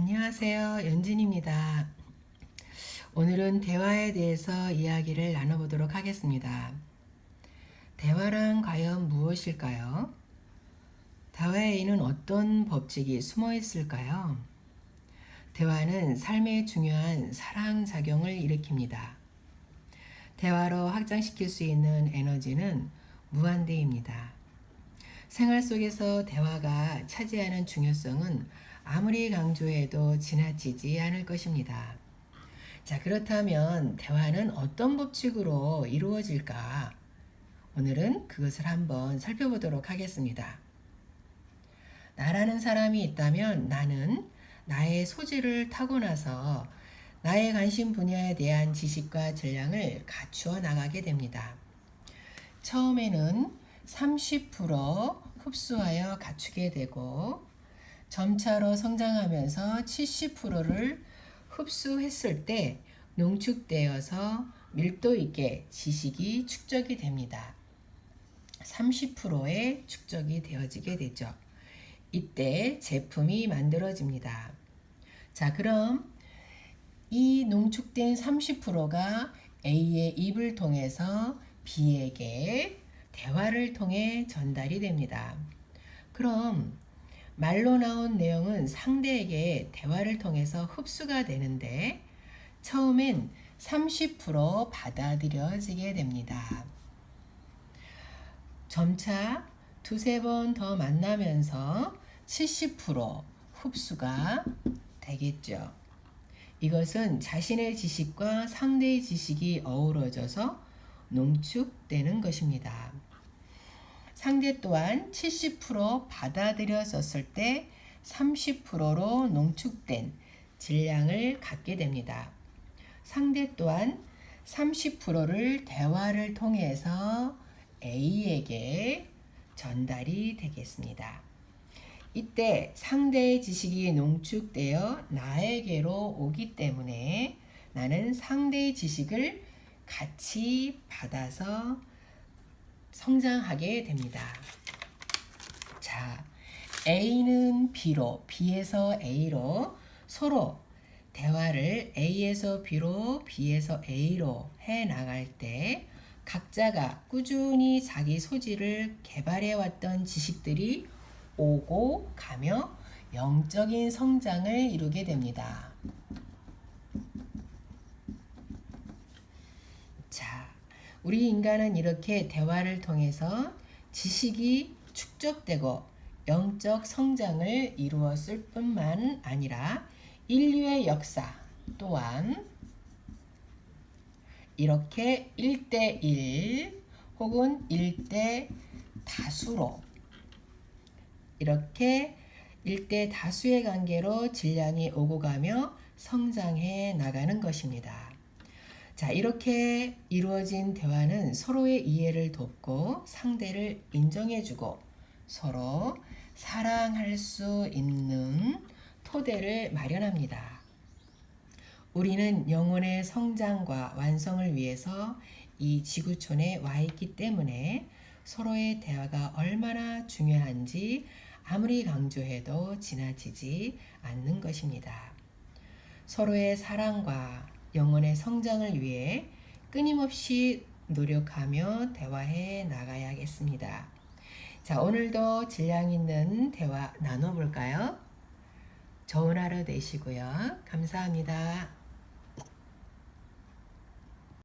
안녕하세요. 연진입니다. 오늘은 대화에 대해서 이야기를 나눠보도록 하겠습니다. 대화란 과연 무엇일까요? 대화에는 어떤 법칙이 숨어 있을까요? 대화는 삶의 중요한 사랑 작용을 일으킵니다. 대화로 확장시킬 수 있는 에너지는 무한대입니다. 생활 속에서 대화가 차지하는 중요성은 아무리 강조해도 지나치지 않을 것입니다. 자, 그렇다면 대화는 어떤 법칙으로 이루어질까? 오늘은 그것을 한번 살펴보도록 하겠습니다. 나라는 사람이 있다면 나는 나의 소질을 타고나서 나의 관심 분야에 대한 지식과 전량을 갖추어 나가게 됩니다. 처음에는 30% 흡수하여 갖추게 되고 점차로 성장하면서 70%를 흡수했을 때 농축되어서 밀도 있게 지식이 축적이 됩니다. 30%의 축적이 되어지게 되죠. 이때 제품이 만들어집니다. 자, 그럼 이 농축된 30%가 A의 입을 통해서 B에게 대화를 통해 전달이 됩니다. 그럼 말로 나온 내용은 상대에게 대화를 통해서 흡수가 되는데 처음엔 30% 받아들여지게 됩니다. 점차 두세 번 더 만나면서 70% 흡수가 되겠죠. 이것은 자신의 지식과 상대의 지식이 어우러져서 농축되는 것입니다. 상대 또한 70% 받아들여졌을 때 30%로 농축된 질량을 갖게 됩니다. 상대 또한 30%를 대화를 통해서 A에게 전달이 되겠습니다. 이때 상대의 지식이 농축되어 나에게로 오기 때문에 나는 상대의 지식을 같이 받아서 성장하게 됩니다. 자, A는 B로, B에서 A로 서로 대화를 A에서 B로, B에서 A로 해 나갈 때 각자가 꾸준히 자기 소질을 개발해 왔던 지식들이 오고 가며 영적인 성장을 이루게 됩니다. 자, 우리 인간은 이렇게 대화를 통해서 지식이 축적되고 영적 성장을 이루었을 뿐만 아니라 인류의 역사 또한 이렇게 1대1 혹은 1대 다수로 이렇게 1대 다수의 관계로 질량이 오고 가며 성장해 나가는 것입니다. 자, 이렇게 이루어진 대화는 서로의 이해를 돕고 상대를 인정해주고 서로 사랑할 수 있는 토대를 마련합니다. 우리는 영혼의 성장과 완성을 위해서 이 지구촌에 와 있기 때문에 서로의 대화가 얼마나 중요한지 아무리 강조해도 지나치지 않는 것입니다. 서로의 사랑과 영혼의 성장을 위해 끊임없이 노력하며 대화해 나가야겠습니다. 자, 오늘도 질량 있는 대화 나눠볼까요? 좋은 하루 되시고요. 감사합니다.